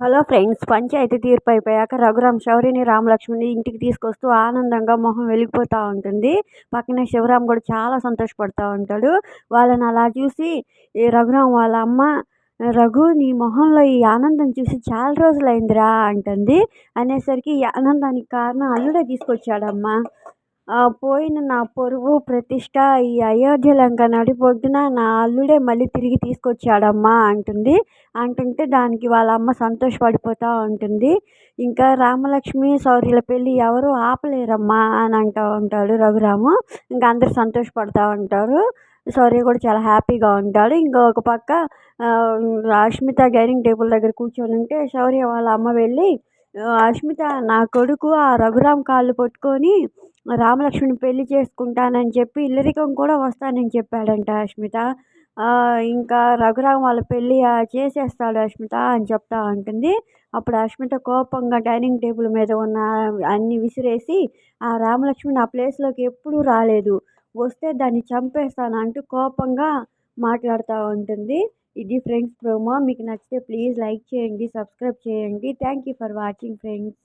Hello friends panchayat తీర్పు అయిపోయాక రఘురామ్ శౌరిని రామలక్ష్మిని ఇంటికి తీసుకొస్తూ ఆనందంగా మొహం వెలిగిపోతూ ఉంటుంది. పక్కనే శివరామ్ కూడా చాలా సంతోషపడుతూ ఉంటాడు. వాళ్ళని అలా చూసి ఈ రఘురామ్ వాళ్ళ అమ్మ రఘు నీ మొహంలో ఈ ఆనందం చూసి చాలా రోజులైందిరా అంటుంది. అనేసరికి ఈ ఆనందానికి కారణం అల్లుడే తీసుకొచ్చాడమ్మా. పోయిన నా పరువు ప్రతిష్ట ఈ అయోధ్య లంక నడిబొడ్డున నా అల్లుడే మళ్ళీ తిరిగి తీసుకొచ్చాడమ్మా అంటుంది. అంటుంటే దానికి వాళ్ళ అమ్మ సంతోషపడిపోతూ ఉంటుంది. ఇంకా రామలక్ష్మి శౌర్యుల పెళ్ళి ఎవరు ఆపలేరమ్మా అని అంటూ ఉంటాడు రఘురాము. ఇంకా అందరు సంతోషపడుతూ ఉంటారు. శౌర్య కూడా చాలా హ్యాపీగా ఉంటాడు. ఇంకొక పక్క అష్మిత డైనింగ్ టేబుల్ దగ్గర కూర్చొని ఉంటే శౌర్య వాళ్ళ అమ్మ వెళ్ళి అష్మిత నా కొడుకు ఆ రఘురామ్ కాళ్ళు పట్టుకొని రామలక్ష్మిని పెళ్ళి చేసుకుంటానని చెప్పి ఇల్లరికం కూడా వస్తానని చెప్పాడంట అష్మిత. ఇంకా రఘురామ వాళ్ళ పెళ్ళి చేసేస్తాడు అష్మిత అని చెప్తా ఉంటుంది అప్పుడు అష్మిత కోపంగా డైనింగ్ టేబుల్ మీద ఉన్న అన్ని విసిరేసి ఆ రామలక్ష్మిని ఆ ప్లేస్లోకి ఎప్పుడూ రాలేదు. వస్తే దాన్ని చంపేస్తాను అంటూ కోపంగా మాట్లాడుతూ ఉంటుంది. ఇది ఫ్రెండ్స్ ప్రోమో. మీకు నచ్చితే ప్లీజ్ లైక్ చేయండి సబ్స్క్రైబ్ చేయండి. Thank you for watching friends.